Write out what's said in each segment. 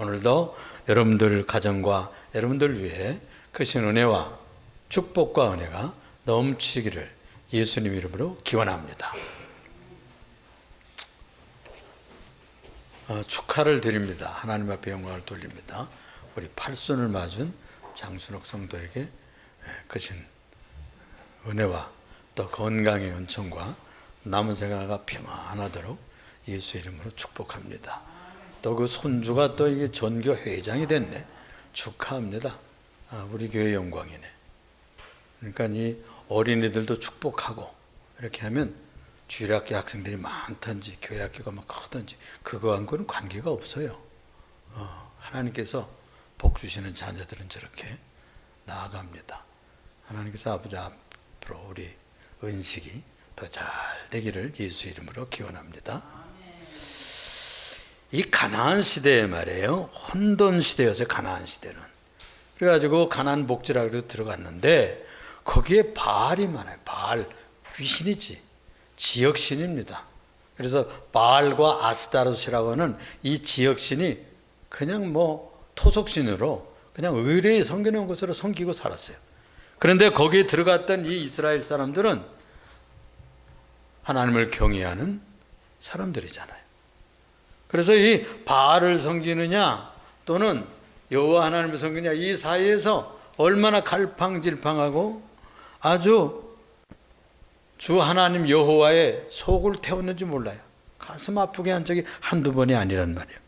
오늘도 여러분들 가정과 여러분들 위해 크신 은혜와 축복과 은혜가 넘치기를 예수님 이름으로 기원합니다. 어, 축하를 드립니다. 하나님 앞에 영광을 돌립니다. 우리 팔순을 맞은 장순옥 성도에게 예, 크신 은혜와 또 건강의 은총과 남은 생활가 평안하도록 예수 이름으로 축복합니다. 또 그 손주가 또 이게 전교 회장이 됐네. 축하합니다. 아, 우리 교회 영광이네. 그러니까 이 어린이들도 축복하고 이렇게 하면 주일학교 학생들이 많든지 교회 학교가 막 크든지 그거하고는 관계가 없어요. 어, 하나님께서 복 주시는 자녀들은 저렇게 나아갑니다. 하나님께서 아버지 앞으로 우리 은식이 더 잘 되기를 예수 이름으로 기원합니다. 이 가나안 시대에 말이에요. 혼돈 시대였어요. 가나안 시대는. 그래가지고 가나안 목지라고 들어갔는데 거기에 바알이 많아요. 바알 귀신이지 지역 신입니다. 그래서 바알과 아스타로스라고 하는 이 지역 신이 그냥 뭐 토속신으로 그냥 의뢰에 섬기는 것으로 섬기고 살았어요. 그런데 거기에 들어갔던 이 이스라엘 사람들은 하나님을 경외하는 사람들이잖아요. 그래서 이 바알을 섬기느냐 또는 여호와 하나님을 섬기느냐 이 사이에서 얼마나 갈팡질팡하고 아주 주 하나님 여호와의 속을 태웠는지 몰라요. 가슴 아프게 한 적이 한두 번이 아니란 말이에요.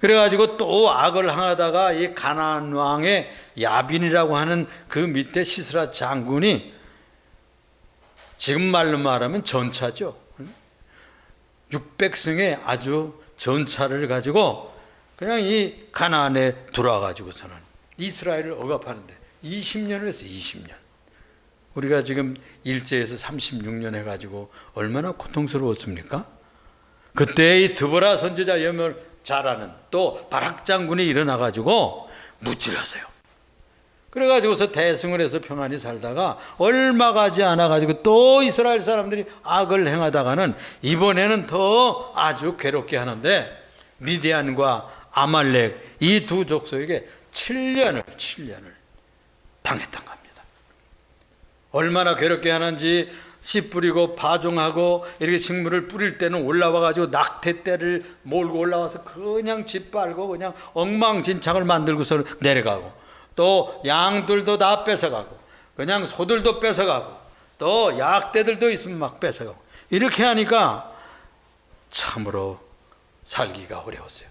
그래가지고 또 악을 행하다가 이 가나안 왕의 야빈이라고 하는 그 밑에 시스라 장군이 지금 말로 말하면 전차죠. 600승의 아주 전차를 가지고 그냥 이 가나안에 들어와가지고서는 이스라엘을 억압하는데 20년을 했어요. 20년. 우리가 지금 일제에서 36년 해가지고 얼마나 고통스러웠습니까? 그때 이 드보라 선지자 염을 잘하는 또 바락 장군이 일어나가지고 무찔하세요. 그래가지고서 대승을 해서 평안히 살다가 얼마 가지 않아가지고 또 이스라엘 사람들이 악을 행하다가는 이번에는 더 아주 괴롭게 하는데 미디안과 아말렉 이 두 족속에게 7년을 7년을 당했던 겁니다. 얼마나 괴롭게 하는지 씨 뿌리고 파종하고 이렇게 식물을 뿌릴 때는 올라와 가지고 낙태 때를 몰고 올라와서 그냥 짓밟고 그냥 엉망진창을 만들고서 내려가고 또 양들도 다 뺏어가고 그냥 소들도 뺏어가고 또 약대들도 있으면 막 뺏어가고 이렇게 하니까 참으로 살기가 어려웠어요.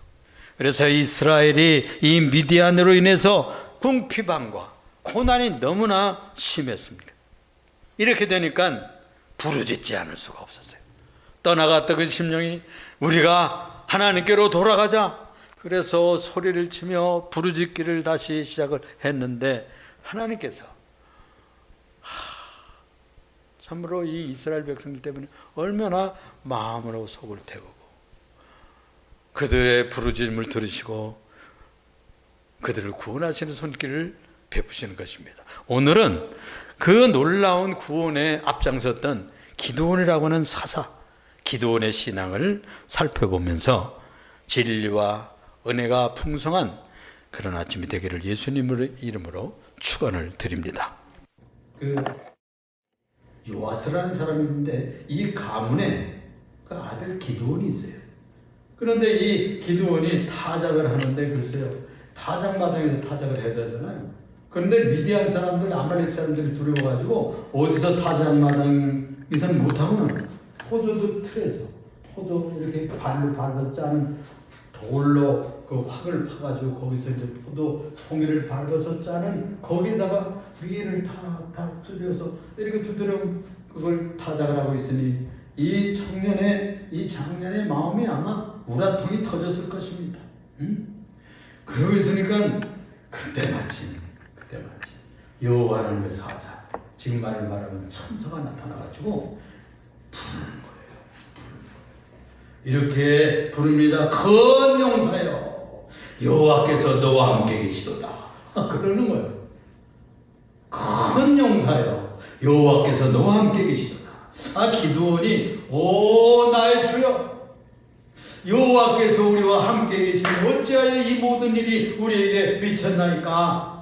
그래서 이스라엘이 이 미디안으로 인해서 궁핍함과 고난이 너무나 심했습니다. 이렇게 되니까 부르짖지 않을 수가 없었어요. 떠나갔던 그 심령이 우리가 하나님께로 돌아가자. 그래서 소리를 치며 부르짖기를 다시 시작을 했는데 하나님께서 하, 참으로 이 이스라엘 백성들 때문에 얼마나 마음으로 속을 태우고 그들의 부르짖음을 들으시고 그들을 구원하시는 손길을 베푸시는 것입니다. 오늘은 그 놀라운 구원에 앞장섰던 기도원이라고 하는 사사, 기도원의 신앙을 살펴보면서 진리와 은혜가 풍성한 그런 아침이 되기를 예수님의 이름으로 축원을 드립니다. 그 요아스라는 사람이 있는데 이 가문에 그 아들 기도원이 있어요. 그런데 이 기도원이 타작을 하는데 글쎄요 타작 마당에서 타작을 해야 되잖아요. 그런데 미디안 사람들, 아말렉 사람들이 두려워가지고 어디서 타작 마당에서는 못하면 포도도 틀에서 포도 이렇게 발로 밟아서 짜는 돌로 그 확을 파가지고 거기서 이제 포도 송이를 밟아서 짜는 거기다가 위를 탁탁 두드려서 이렇게 두드려 그걸 타작을 하고 있으니 이 청년의 이 장년의 마음이 아마 우라통이 터졌을 것입니다. 응? 그러고 있으니까 그때 마침 그때 마침 여호와 하나님의 사자 지금 말을 말하면 천사가 나타나가지고 부르는 거예요. 이렇게 부릅니다. 큰 용사여 여호와께서 너와 함께 계시도다. 그러는 거예요. 큰 용사여 여호와께서 너와 함께 계시도다. 아 기도원이 오 나의 주여 여호와께서 우리와 함께 계시면 어찌하여 이 모든 일이 우리에게 미쳤나이까?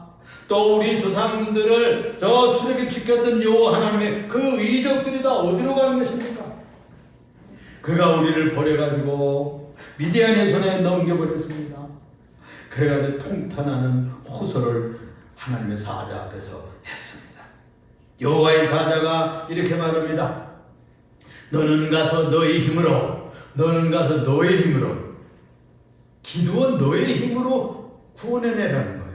또 우리 조상들을 저 출애굽 시켰던 여호와 하나님의 그 이적들이 다 어디로 가는 것입니까? 그가 우리를 버려가지고 미디안의 손에 넘겨버렸습니다. 그래가지고 통탄하는 호소를 하나님의 사자 앞에서 했습니다. 여호와의 사자가 이렇게 말합니다. 너는 가서 너의 힘으로, 너는 가서 너의 힘으로, 기도원 너의 힘으로 구원해내라는 거예요.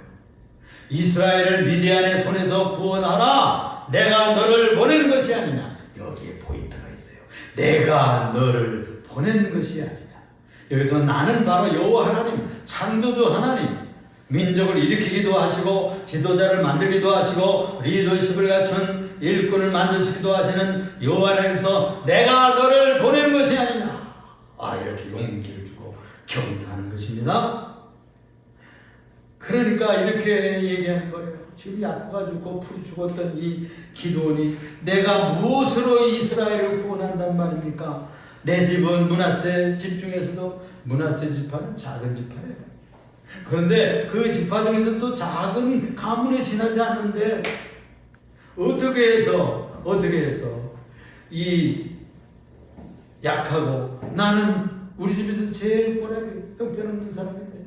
이스라엘을 미디안의 손에서 구원하라. 내가 너를 보낸 것이 아니냐. 여기에 포인트가 있어요. 내가 너를 보낸 것이 아니냐. 여기서 나는 바로 여호와 하나님, 창조주 하나님. 민족을 일으키기도 하시고 지도자를 만들기도 하시고 리더십을 갖춘 일꾼을 만드시기도 하시는 여호와 하나님께서 내가 너를 보낸 것이 아니냐. 아 이렇게 용기를 주고 격려하는 것입니다. 그러니까 이렇게 얘기하는 거예요. 지금 약고가 죽고 풀이 죽었던 이 기도원이 내가 무엇으로 이스라엘을 구원한단 말입니까? 내 집은 문하세 집 중에서도 문하세 지파는 작은 지파예요. 그런데 그 지파 중에서 또 작은 가문에 지나지 않는데 어떻게 해서 어떻게 해서 이 약하고 나는 우리 집에서 제일 뭐라고 형편없는 사람인데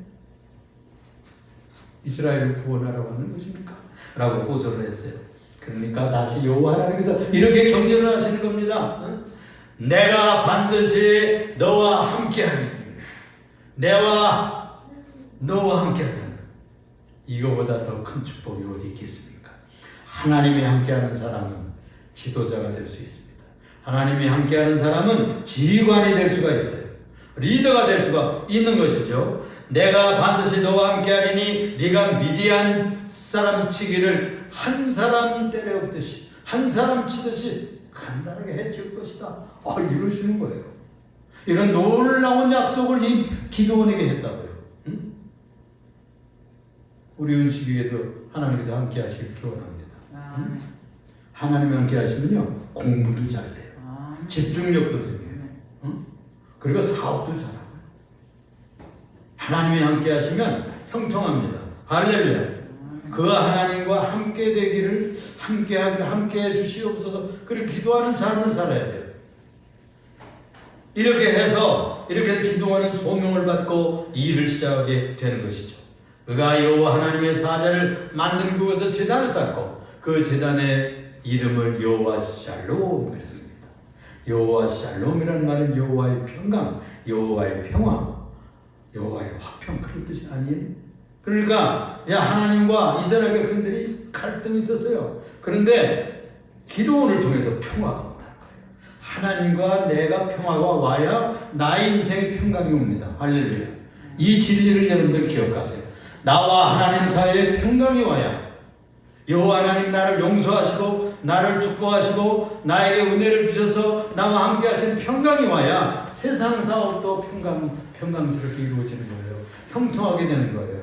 이스라엘을 구원하라고 하는 것입니까? 라고 호소를 했어요. 그러니까 다시 여호와 하나님께서 이렇게 격려를 하시는 겁니다. 응? 내가 반드시 너와 함께하리니 내와 너와 함께하리니 이거보다 더 큰 축복이 어디 있겠습니까? 하나님이 함께하는 사람은 지도자가 될 수 있습니다. 하나님이 함께하는 사람은 지휘관이 될 수가 있어요. 리더가 될 수가 있는 것이죠. 내가 반드시 너와 함께하리니 네가 미디안 사람 치기를 한 사람 때려엎듯이 한 사람 치듯이 간단하게 해칠 것이다. 아 이러시는 거예요. 이런 놀라운 약속을 이 기도원에게 했다고요. 응? 우리 은식이에도 하나님께서 함께 하시길 기원합니다. 아, 하나님 함께 하시면요 공부도 잘 돼요. 아, 집중력도 생겨요. 응? 그리고 사업도 잘하고요. 하나님이 함께 하시면 형통합니다. 할렐루야. 그 하나님과 함께 되기를 함께 함께 해 주시옵소서. 그리고 기도하는 삶을 살아야 돼요. 이렇게 해서 이렇게 기도하는 소명을 받고 이 일을 시작하게 되는 것이죠. 그가 여호와 하나님의 사자를 만든 그곳에서 제단을 쌓고 그 제단의 이름을 여호와 샬롬 그랬습니다. 여호와 샬롬이라는 말은 여호와의 평강, 여호와의 평화, 여호와의 화평 그런 뜻이 아니에요. 그러니까 야 하나님과 이스라엘 백성들이 갈등이 있었어요. 그런데 기도원을 통해서 평화가 거예요. 하나님과 내가 평화가 와야 나의 인생의 평강이 옵니다. 할렐루야. 이 진리를 여러분들 기억하세요. 나와 하나님 사이에 평강이 와야 여호와 하나님 나를 용서하시고 나를 축복하시고 나에게 은혜를 주셔서 나와 함께 하신 평강이 와야 세상 사업도 평강 평강스럽게 이루어지는 거예요. 형통하게 되는 거예요.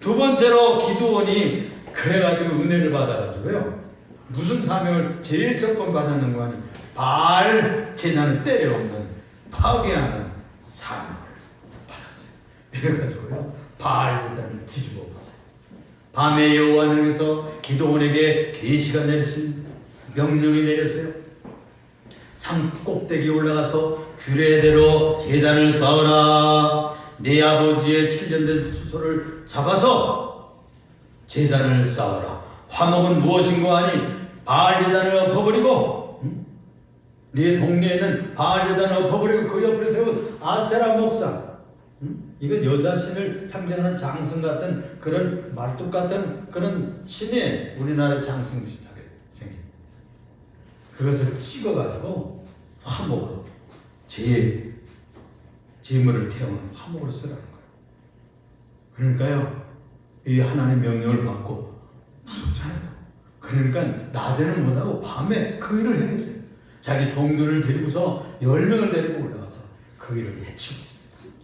두 번째로 기도원이 그래가지고 은혜를 받아가지고요. 무슨 사명을 제일 첫번 받았는 거 아니? 바알 재난을 때려엎는 파괴하는 사명을 받았어요. 이래가지고요. 바알 재단을 뒤집어 엎었어요. 밤에 여호와 하나님께서 기도원에게 계시가 내리신 명령이 내렸어요. 산 꼭대기에 올라가서 규례대로 재단을 쌓으라. 네 아버지의 7년 된 수소를 잡아서 재단을 쌓으라. 화목은 무엇인가 하니 바알 재단을 엎어버리고 응? 네 동네에는 바알 재단을 엎어버리고 그 옆에 세운 아세라 목상 응? 이건 여자 신을 상징하는 장승 같은 그런 말뚝 같은 그런 신의 우리나라 장승 비슷하게 생긴 그것을 찍어가지고 화목으로 제 재물을 태우는 화목으로 쓰라는 거예요. 그러니까요, 이 하나님 명령을 받고 무섭잖아요. 그러니까 낮에는 못하고 밤에 그 일을 해냈어요. 자기 종들을 데리고서 열 명을 데리고 올라가서 그 일을 해치고 있습니다.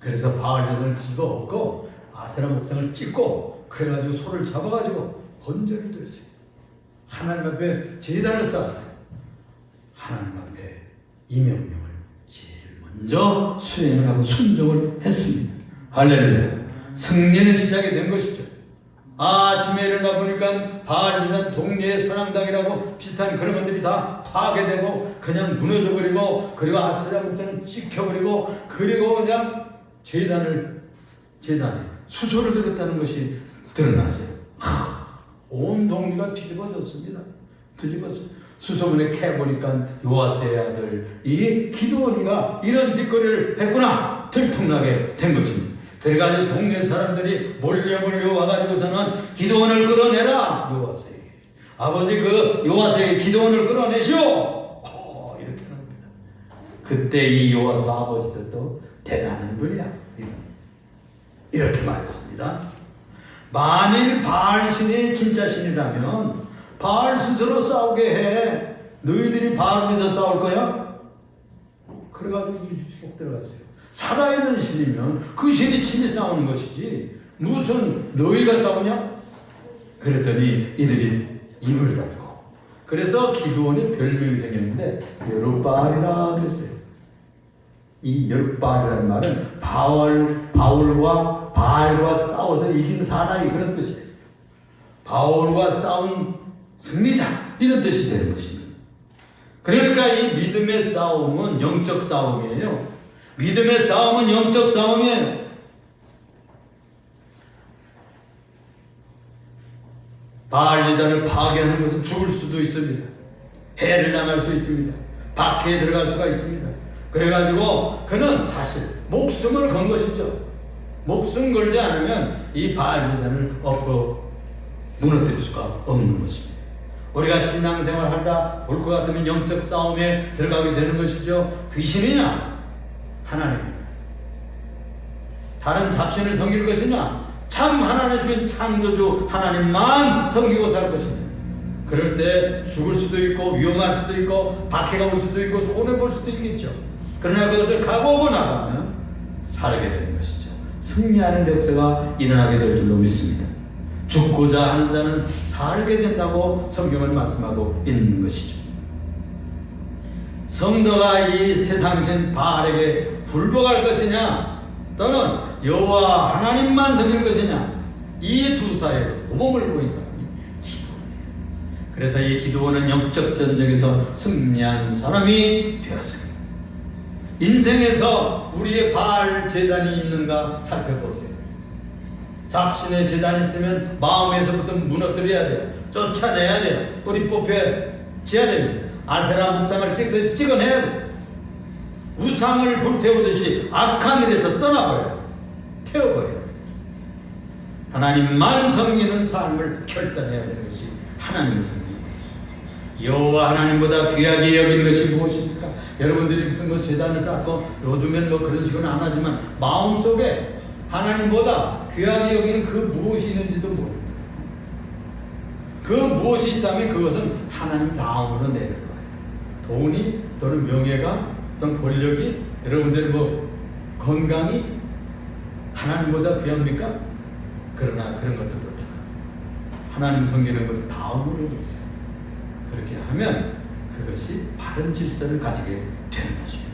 그래서 바알자들을 집어엎고 아세라 목상을 찍고 그래가지고 소를 잡아가지고 번제를 드렸어요. 하나님 앞에 제단을 쌓았어요. 하나님 앞에 이 명령을 제일 먼저 수행을 하고 순종을 했습니다. 할렐루야. 승리는 시작이 된 것이죠. 아침에 일어나 보니까 바알지단 동네의 선앙당이라고 비슷한 그런 것들이 다 파괴되고 그냥 무너져 버리고 그리고 아스라 목자는 찍혀 버리고 그리고 그냥 재단을 재단에 수소를 들었다는 것이 드러났어요. 하, 온 동네가 뒤집어졌습니다. 뒤집어져. 수소문에 캐보니까 요아스의 아들 이 기도원이가 이런 짓거리를 했구나 들통나게 된 것입니다. 그래가지고 동네 사람들이 몰려 몰려 와가지고서는 기도원을 끌어내라 요아스에게 아버지 그 요아스에게 기도원을 끌어내시오 어, 이렇게 겁니다. 그때 이 요아스 아버지도 또 대단한 분이야. 이렇게 말했습니다. 만일 바알 신이 진짜 신이라면 바알 스스로 싸우게 해. 너희들이 바알 위해서 싸울 거야? 그래가지고 이속 들어갔어요. 살아있는 신이면 그 신이 친히 싸우는 것이지 무슨 너희가 싸우냐? 그랬더니 이들이 입을 닫고 그래서 기도원이 별명이 생겼는데 여룻바알이라 그랬어요. 이 여룻바알이라는 말은 바울, 바울과 바알과 싸워서 이긴 사나이 그런 뜻이에요. 바울과 싸운 승리자 이런 뜻이 되는 것입니다. 그러니까 이 믿음의 싸움은 영적 싸움이에요. 믿음의 싸움은 영적 싸움이에요. 바알리단을 파괴하는 것은 죽을 수도 있습니다. 해를 당할 수 있습니다. 박해에 들어갈 수가 있습니다. 그래가지고 그는 사실 목숨을 건 것이죠. 목숨 걸지 않으면 이 바알리단을 엎어 무너뜨릴 수가 없는 것입니다. 우리가 신앙생활 하다 볼 것 같으면 영적 싸움에 들어가게 되는 것이죠. 귀신이냐? 하나님이냐? 다른 잡신을 섬길 것이냐? 참 하나님이면 창조주 하나님만 섬기고 살 것이냐? 그럴 때 죽을 수도 있고 위험할 수도 있고 박해가 올 수도 있고 손해 볼 수도 있겠죠. 그러나 그것을 각오하고 나가면 살게 되는 것이죠. 승리하는 역사가 일어나게 될 줄로 믿습니다. 죽고자 자는 살게 된다고 성경은 말씀하고 있는 것이죠. 성도가 이 세상신 바알에게 굴복할 것이냐 또는 여호와 하나님만 섬길 것이냐 이 두 사이에서 모범을 보인 사람이 기도원이에요. 그래서 이 기도원은 영적 전쟁에서 승리한 사람이 되었습니다. 인생에서 우리의 바알 재단이 있는가 살펴보세요. 잡신의 재단이 있으면 마음에서부터 무너뜨려야 돼요. 쫓아내야 돼요. 뿌리 뽑혀지어야 됩니다. 아세라 묵상을 찍듯이 찍어내야 돼요. 우상을 불태우듯이 악한 일에서 떠나버려요. 태워버려요. 하나님만 섬기는 삶을 결단해야 되는 것이 하나님을 섬기는. 여호와 하나님보다 귀하게 여기는 것이 무엇입니까? 여러분들이 무슨 뭐 재단을 쌓고 요즘엔 뭐 그런 식으로 안 하지만 마음속에 하나님보다 귀하게 여기는 그 무엇이 있는지도 모릅니다. 그 무엇이 있다면 그것은 하나님 다음으로 내려놔요. 돈이 또는 명예가 또는 권력이 여러분들 뭐 건강이 하나님보다 귀합니까? 그러나 그런 것들도 다 하나님 섬기는 것을 다음으로 놓으세요. 그렇게 하면 그것이 바른 질서를 가지게 되는 것입니다.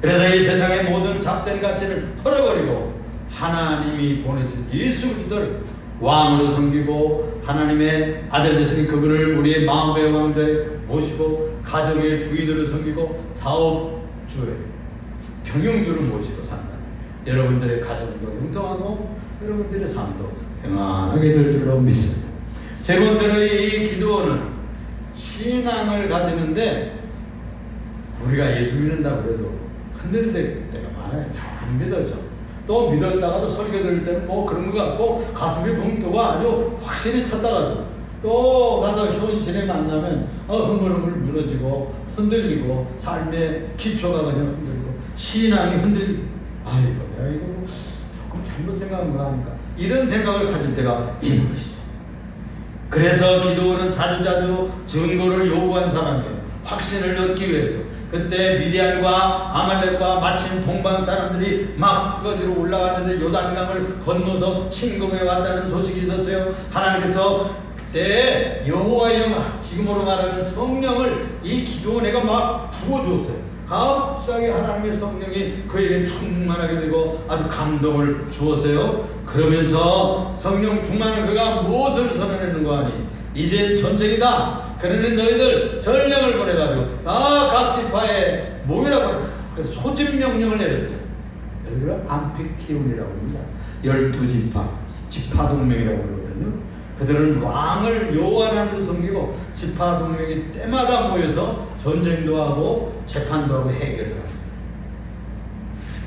그래서 이 세상의 모든 잡된 가치를 헐어버리고 하나님이 보내신 예수 그리스도를 왕으로 섬기고 하나님의 아들 되신 그분을 우리의 마음의 왕자에 모시고 가정의 주인으로 섬기고 사업주의 경영주를 모시고 산다면 여러분들의 가정도 영통하고 여러분들의 삶도 평안하게 될 줄로 믿습니다. 세 번째로 이 기도원은 신앙을 가지는데 우리가 예수 믿는다고 그래도 흔들릴 때가 많아요. 잘 안 믿어져. 또 믿었다가도 설교 들을 때는 뭐 그런 것 같고 가슴이 붕 뜨고 아주 확실히 찼다가도 또 가서 현실에 만나면 어, 흐물흐물 무너지고 흔들리고 삶의 기초가 그냥 흔들리고 신앙이 흔들리고 아이고 내가 이거 뭐 조금 잘못 생각한 거 아닌가 이런 생각을 가질 때가 있는 것이죠. 그래서 기도원은 자주자주 증거를 요구한 사람이에요. 확신을 얻기 위해서. 그때 미디안과 아말렉과 마침 동방 사람들이 막 흑어지로 올라왔는데 요단강을 건너서 침공해 왔다는 소식이 있었어요. 하나님께서 그때 여호와의 영화 지금으로 말하는 성령을 이 기도원에가 막 부어주었어요. 갑자기 하나님의 성령이 그에게 충만하게 되고 아주 감동을 주었어요. 그러면서 성령 충만한 그가 무엇을 선언했는가 하니 이제 전쟁이다. 그러는 너희들 전령을 보내가지고 다 각 지파에 모이라고 그래서 소집 명령을 내렸어요. 그래서 그걸 암픽티온이라고 합니다. 열두 지파, 지파 동맹이라고 그러거든요. 그들은 왕을 요한하는 섬기고 지파 동맹이 때마다 모여서 전쟁도 하고 재판도 하고 해결을 합니다.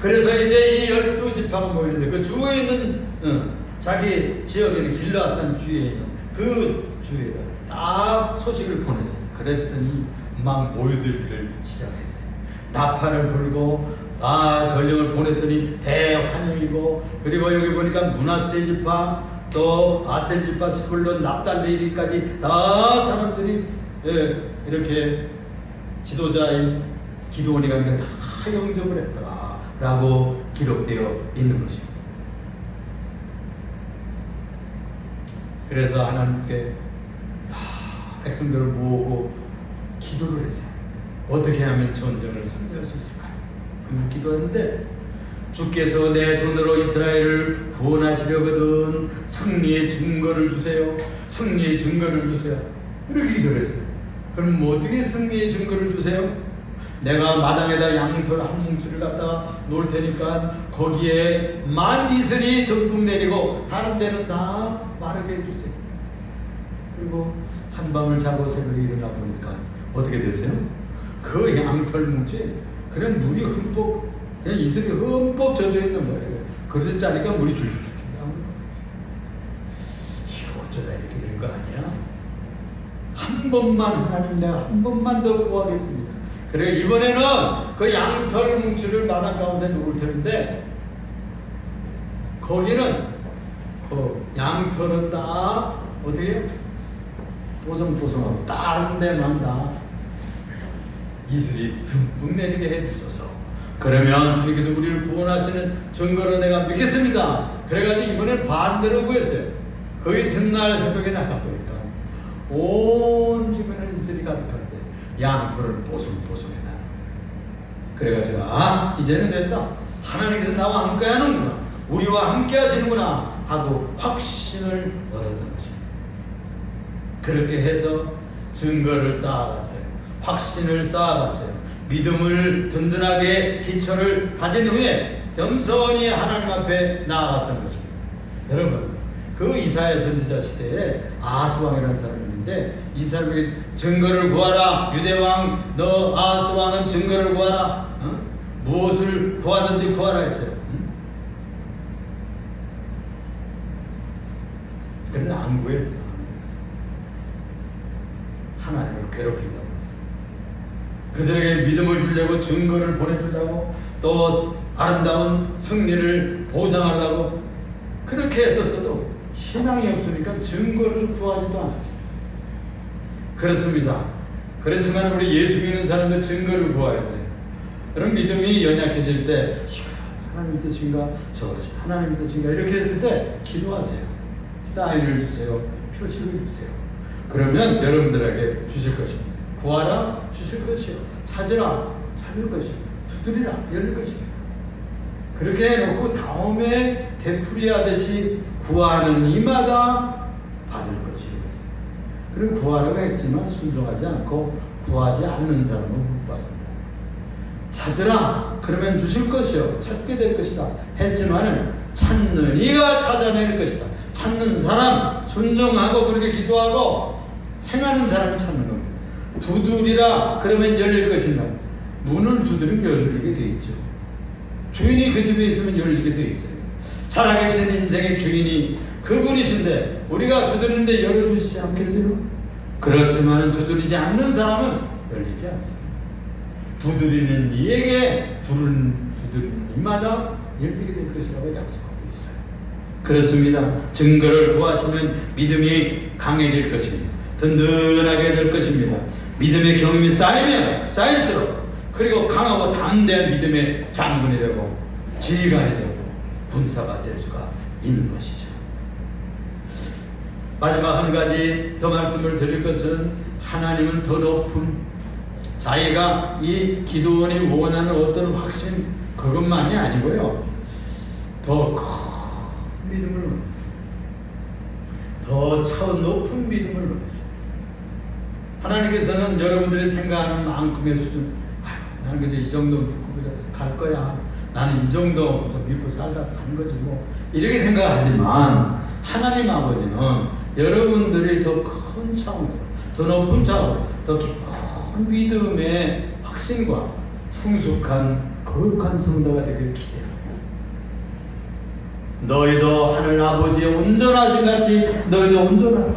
그래서 이제 이 열두 지파가 모이는데 그 주에 있는 어, 자기 지역에 있는 길라산 주에 있는 그 주에다 딱 소식을 보냈어요. 그랬더니 막 모여들기를 시작했어요. 나팔을 불고 다 전령을 보냈더니 대환영이고 그리고 여기 보니까 문하세 지파 또 아셀 지파 스불론 납달리리까지 다 사람들이 예, 이렇게 지도자인 기도원이 가니까 다 영접을 했더라라고 기록되어 있는 것입니다. 그래서 하나님께 다 백성들을 모으고 기도를 했어요. 어떻게 하면 전쟁을 승리할 수 있을까요? 그럼 기도했는데 주께서 내 손으로 이스라엘을 구원하시려거든 승리의 증거를 주세요. 승리의 증거를 주세요. 이렇게 기도를 했어요. 그럼 뭐 어떻게 승리의 증거를 주세요? 내가 마당에다 양털 한 뭉치를 갖다 놓을 테니까 거기에 만 이슬이 듬뿍 내리고 다른 데는 다 마르게 해주세요. 그리고 한밤을 자고 새벽에 일어나 보니까 어떻게 됐어요? 그 양털 뭉치 그냥 물이 흠뻑 그냥 이슬이 흠뻑 젖어 있는 거예요. 그래서 짜니까 물이 줄줄줄 나오는 거예요. 어쩌다 이렇게 된 거 아니야? 한 번만 하나님 내가 한 번만 더 구하겠습니다. 그래 이번에는 그 양털 뭉치를 마당 가운데 놓을 텐데 거기는 그 양털은 다 어디에 뽀송뽀송하고 다른 데만 다 이슬이 듬뿍 내리게 해주소서. 그러면 주님께서 우리를 구원하시는 증거로 내가 믿겠습니다. 그래가지고 이번엔 반대로 구했어요. 그 이튿날 새벽에 나가보니까 온 집에는 이슬이 가득한데 양털을 보송보송해 나는 그래가지고 아 이제는 됐다. 하나님께서 나와 함께 하는구나. 우리와 함께 하시는구나 하고 확신을 얻었던 것입니다. 그렇게 해서 증거를 쌓아갔어요. 확신을 쌓아갔어요. 믿음을 든든하게 기초를 가진 후에 겸손히 하나님 앞에 나아갔던 것입니다. 여러분, 그 이사야 선지자 시대에 아수왕이라는 사람이 있는데 이 사람에게 증거를 구하라. 유대왕 너 아수왕은 증거를 구하라. 어? 무엇을 구하든지 구하라 했어요. 응? 그러나 안 구했어. 안 구했어. 하나님을 괴롭힌다고 했어. 그들에게 믿음을 주려고 증거를 보내주려고 또 아름다운 승리를 보장하려고 그렇게 했었어도 신앙이 없으니까 증거를 구하지도 않았어요. 그렇습니다. 그렇지만 우리 예수 믿는 사람들 증거를 구해야 돼요. 그럼 믿음이 연약해질 때 하나님 뜻인가 저 하나님 뜻인가 이렇게 했을 때 기도하세요. 사인을 주세요. 표시를 주세요. 그러면 여러분들에게 주실 것입니다. 구하라 주실 것이요. 찾으라 찾을 것이요. 두드리라 열릴 것입니다. 그렇게 해놓고 다음에 되풀이하듯이 구하는 이마다 받을 것이겠어요. 그리고 구하라고 했지만 순종하지 않고 구하지 않는 사람은 못 받는다. 찾으라 그러면 주실 것이요 찾게 될 것이다 했지만은 찾는 이가 찾아낼 것이다. 찾는 사람 순종하고 그렇게 기도하고 행하는 사람이 찾는 겁니다. 두드리라 그러면 열릴 것인가? 문을 두드리면 열리게 돼 있죠. 주인이 그 집에 있으면 열리게 돼 있어요. 살아계신 인생의 주인이 그분이신데 우리가 두드리는데 열어주시지 않겠어요? 그렇지만 두드리지 않는 사람은 열리지 않습니다. 두드리는 이에게 두른 두드리는 이마다 열리게 될 것이라고 약속하고 있어요. 그렇습니다. 증거를 구하시면 믿음이 강해질 것입니다. 든든하게 될 것입니다. 믿음의 경험이 쌓이면 쌓일수록 그리고 강하고 담대한 믿음의 장군이 되고 지휘관이 되고 군사가 될 수가 있는 것이죠. 마지막 한 가지 더 말씀을 드릴 것은 하나님은 더 높은 자기가 이 기도원이 원하는 어떤 확신 그것만이 아니고요. 더 큰 믿음을 원했어요. 더 차원 높은 믿음을 원했어요. 하나님께서는 여러분들이 생각하는 만큼의 수준, 아, 나는 그저 이 정도 믿고 그저 갈 거야. 나는 이 정도 좀 믿고 살다 가는 거지 뭐 이렇게 생각하지만 하나님 아버지는 여러분들이 더 큰 차원으로, 더 높은 차원으로, 더 깊은 믿음의 확신과 성숙한 거룩한 성도가 되길 기대합니다. 너희도 하늘 아버지의 온전하신 같이 너희도 온전하라.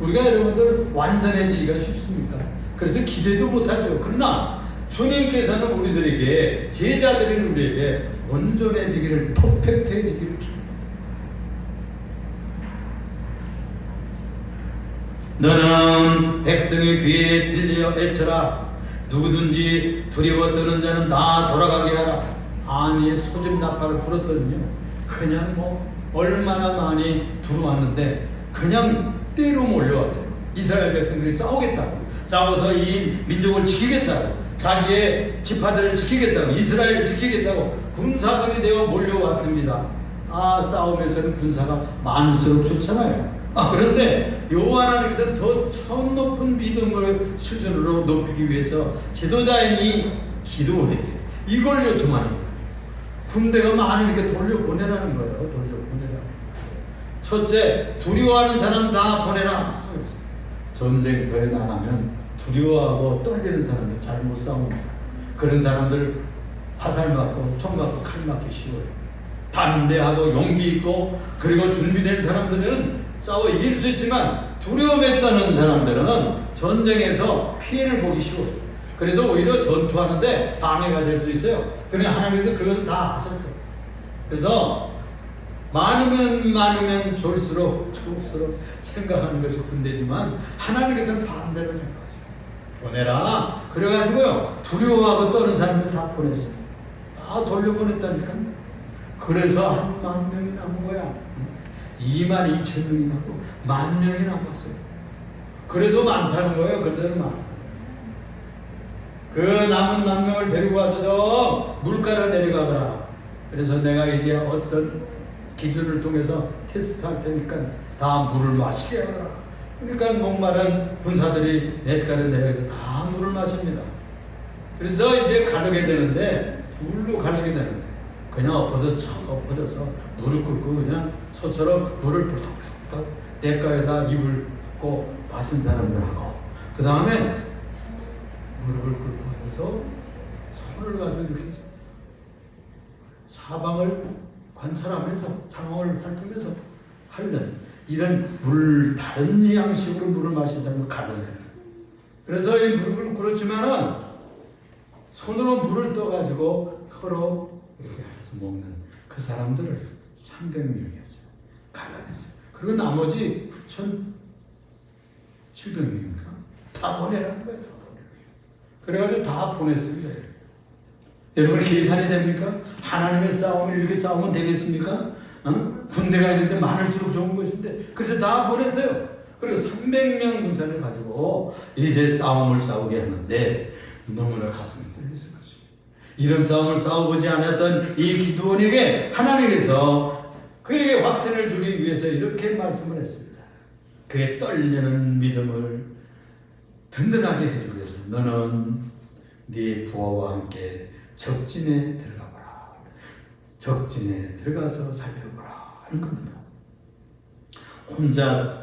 우리가 여러분들 완전해지기가 쉽습니까? 그래서 기대도 못하죠. 그러나 주님께서는 우리들에게 제자들인 우리에게 온전해지기를 퍼펙트해지기를 기대하세요. 너는 백성의 귀에 들려 애쳐라. 누구든지 두려워 떠는 자는 다 돌아가게 하라. 아니 소집 나팔을 불었더니요. 그냥 뭐 얼마나 많이 들어왔는데 그냥 때로 몰려왔어요. 이스라엘 백성들이 싸우겠다고. 싸워서 이 민족을 지키겠다고. 자기의 지파들을 지키겠다고. 이스라엘을 지키겠다고. 군사들이 되어 몰려왔습니다. 아, 싸움에서는 군사가 많을수록 좋잖아요. 아, 그런데 여호와 하나님께서 더 처음 높은 믿음을 수준으로 높이기 위해서 지도자인 이 기도회 이걸 요청하는 거예요. 군대가 많으니까 돌려보내라는 거예요. 돌려보내라는 거예요. 첫째, 두려워하는 사람 다 보내라. 전쟁터에 나가면 두려워하고 떨리는 사람들 잘못 싸웁니다. 그런 사람들 화살 맞고 총 맞고 칼 맞기 쉬워요. 반대하고 용기 있고 그리고 준비된 사람들은 싸워 이길 수 있지만 두려움에 떠는 사람들은 전쟁에서 피해를 보기 쉬워요. 그래서 오히려 전투하는데 방해가 될 수 있어요. 그러니 하나님께서 그것을 다 하셨어요. 그래서 많으면 많으면 좋을수록 좋을수록 생각하는 것이 군대지만 하나님께서는 반대로 생각하세요. 보내라. 그래가지고요 두려워하고 떠는 사람들 다 보냈어요. 다 돌려보냈다니까. 그래서 한 만 명이 남은 거야. 2만 2천 명이 남고 만 명이 남았어요. 그래도 많다는 거예요. 그때는 많. 그 남은 만 명을 데리고 와서 저 물가로 내려가거라. 그래서 내가 이제 어떤 기준을 통해서 테스트할 테니까 다 물을 마시게 하거라. 그러니까 목마른 군사들이 냇가로 내려가서 다 물을 마십니다. 그래서 이제 가르게 되는데 둘로 가르게 되는 거예요. 그냥 엎어서 척 엎어져서 물을 끓고 그냥 소처럼 물을 불떡불떡 냇가에다 입을 꽂고 마신 사람들하고 그 다음에 무릎을 꿇고 앉아서 손을 가지고 이렇게 사방을 관찰하면서 상황을 살피면서 하는 이런 물 다른 양식으로 물을 마신 사람을 가르내요. 그래서 이 무릎을 꿇었지만은 손으로 물을 떠가지고 혀로 이렇게 해서 먹는 그 사람들을 300명이었어요. 갈라냈어요. 그리고 나머지 9,700명입니까? 다 보내라는 거예요. 다 거예요. 그래가지고 다 보냈습니다. 여러분 계산이 됩니까? 하나님의 싸움을 이렇게 싸우면 되겠습니까? 어? 군대가 있는데 많을수록 좋은 것인데 그래서 다 보냈어요. 그리고 300명 군사를 가지고 이제 싸움을 싸우게 하는데 너무나 가슴이 떨렸을 것입니다. 이런 싸움을 싸워보지 않았던 이 기도원에게 하나님께서 그에게 확신을 주기 위해서 이렇게 말씀을 했습니다. 그의 떨리는 믿음을 든든하게 해주기 위해서 너는 네 부하와 함께 적진에 들어가 보라. 적진에 들어가서 살펴보라. 혼자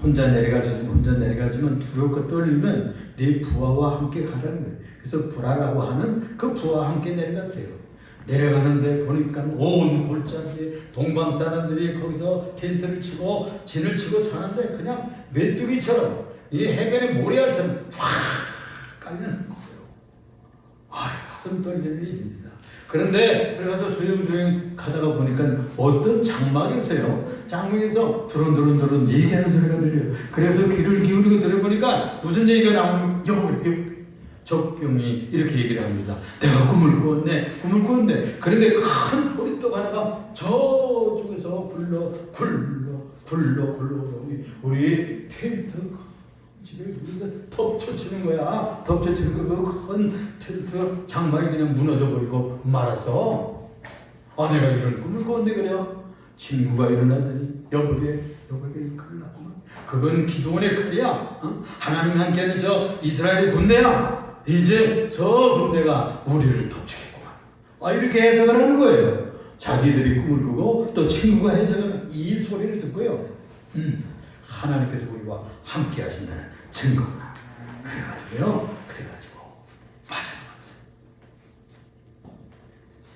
혼자 있으면 혼자 내려가지만 두렵고 떨리면 네 부하와 함께 가라는 거예요. 그래서 부하라고 하는 그 부하와 함께 내려갔어요. 내려가는데 보니까 온 골짜기에 동방 사람들이 거기서 텐트를 치고 진을 치고 자는데 그냥 메뚜기처럼 이 해변의 모래알처럼 쫙 깔려는 거예요. 아, 가슴 떨리는 일입니다. 그런데 들어가서 조용조용 가다가 보니까 어떤 장막에서요. 장막에서 두런두런두런 얘기하는 소리가 들려요. 그래서 귀를 기울이고 들어보니까 무슨 얘기가 나오는 여보. 적병이 이렇게 얘기를 합니다. 내가 꿈을 꾸었네, 꿈을 꾸었네. 그런데 큰 보리떡 하나가 저쪽에서 굴러, 굴러, 굴러, 굴러 우리 텐트 집에 그래서 덮쳐치는 거야. 덮쳐치는 거큰 텐트 장막이 그냥 무너져 버리고 말았어. 아내가 이런 꿈을 꿨는데 그래요. 친구가 일어나더니 여보게 여보게 큰일 났구만. 그건 기도원의 칼이야. 어? 하나님 함께하는 저 이스라엘의 군대야. 이제 저 군대가 우리를 덮치겠구만. 아 이렇게 해석을 하는 거예요. 자기들이 꿈을 꾸고 또 친구가 해석하는 이 소리를 듣고요. 음, 하나님께서 우리와 함께 하신다는 증거가 그래가지고요. 그래가지고 맞아봤어요.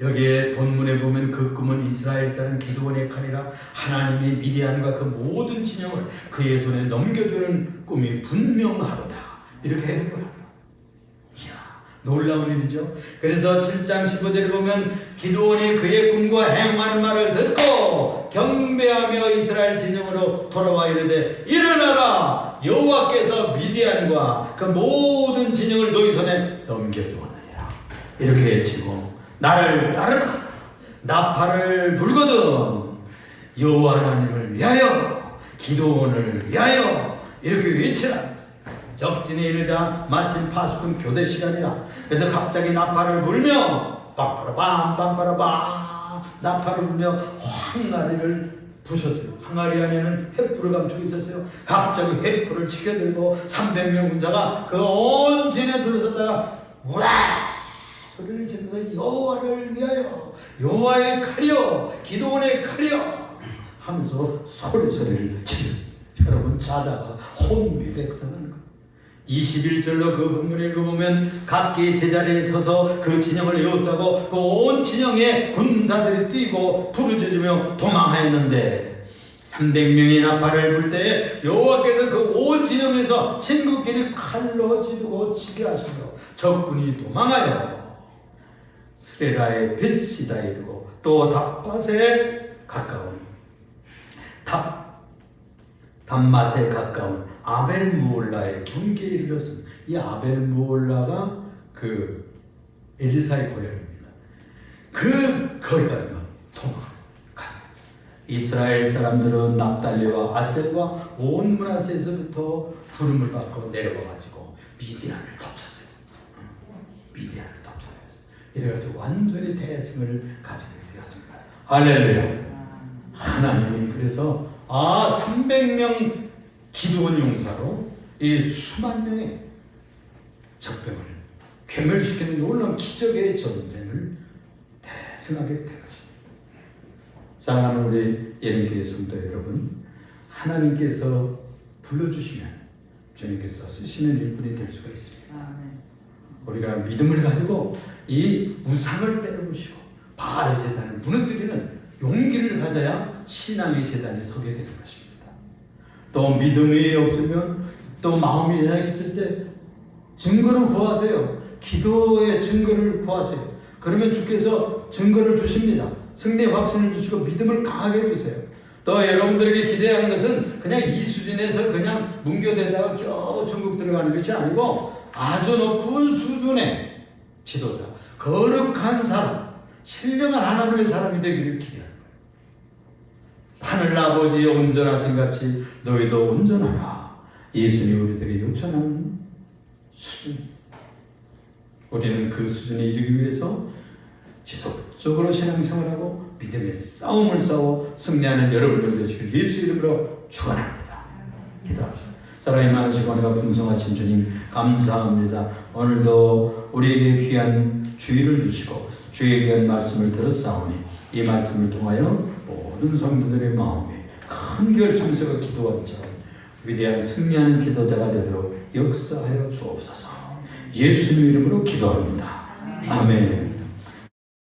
여기에 본문에 보면 그 꿈은 이스라엘 사람 기드온의 칼이라 하나님이 미디안과 그 모든 진영을 그의 손에 넘겨주는 꿈이 분명하도다. 이렇게 해석을. 이야, 놀라운 일이죠. 그래서 7장 15절에 보면 기드온이 그의 꿈과 행하는 말을 듣고 경배하며 이스라엘 진영으로 돌아와 이르되 일어나라 여호와께서 미디안과 그 모든 진영을 너희 손에 넘겨주었느니라. 이렇게 외치고 나를 따르라. 나팔을 불거든 여호와 하나님을 위하여 기도원을 위하여 이렇게 외치라. 적진에 이르자 마침 파수꾼 교대 시간이라. 그래서 갑자기 나팔을 불며 빰빠라밤 빰빠라밤 나팔을 불며 항아리를 부셨어요 항아리 안에는 횃불을 감추고 있었어요. 갑자기 횃불을 치켜들고 300명 군사가 그 온 진에 둘러섰다가 우라! 소리를 지르면서 여호와를 위하여 여호와의 칼이여 기도원의 칼이여! 하면서 소리 소리를 지르. 여러분 자다가 혼미백산하는 거 21절로 그 본문을 읽어보면 각기 제자리에 서서 그 진영을 에워싸고 그 온 진영에 군사들이 뛰고 부르짖으며 도망하였는데 300명이 나팔을 불 때에 여호와께서 그온 진영에서 친구끼리 칼로 찌르고 치게 하시며 적군이 도망하여 스레라의 벳시다에 이르고 또 답밭에 가까운 답 단맛에 가까운 아벨 무올라의 경계에 이르렀습니다. 이 아벨 무올라가 그 엘리사의 고향입니다. 그 거리까지 막 도망갔어요. 이스라엘 사람들은 납달리와 아셀과 온 문하세에서부터 부름을 받고 내려와가지고 미디안을 덮쳤어요. 미디안을 덮쳐요. 이래가지고 완전히 대승을 가지게 되었습니다. 할렐루야. 하나님이 그래서 아 300명 기도원 용사로 이 수만 명의 적병을 괴멸시키는 놀라운 기적의 전쟁을 대승하게 된 것입니다. 사랑하는 우리 예능교회 성도 여러분, 하나님께서 불러주시면 주님께서 쓰시는 일꾼이 될 수가 있습니다. 우리가 믿음을 가지고 이 우상을 때려부시고 바알의 재단을 무너뜨리는 용기를 가져야 신앙의 재단에 서게 되는 것입니다. 또 믿음이 없으면 또 마음이 약해질 때 증거를 구하세요. 기도의 증거를 구하세요. 그러면 주께서 증거를 주십니다. 승리의 확신을 주시고 믿음을 강하게 해주세요. 또 여러분들에게 기대하는 것은 그냥 이 수준에서 그냥 문교되다가 겨우 천국 들어가는 것이 아니고 아주 높은 수준의 지도자, 거룩한 사람, 신령한 하나님의 사람이 되기를 거예요. 하늘 아버지의 온전하신 같이 너희도 온전하라. 예수님이 우리들에게 요청하는 수준. 우리는 그 수준에 이르기 위해서 지속적으로 신앙생활하고 믿음의 싸움을 싸워 승리하는 여러분들 되시길 예수 이름으로 축원합니다. 기도합시다. 사랑이 많으시고 은혜가 풍성하신 주님 감사합니다. 오늘도 우리에게 귀한 주의를 주시고 주의 귀한 말씀을 들었사오니 이 말씀을 통하여 모든 성도들의 마음에 큰 결심서가 기도한 처럼 위대한 승리하는 지도자가 되도록 역사하여 주옵소서. 예수님 이름으로 기도합니다. 아멘.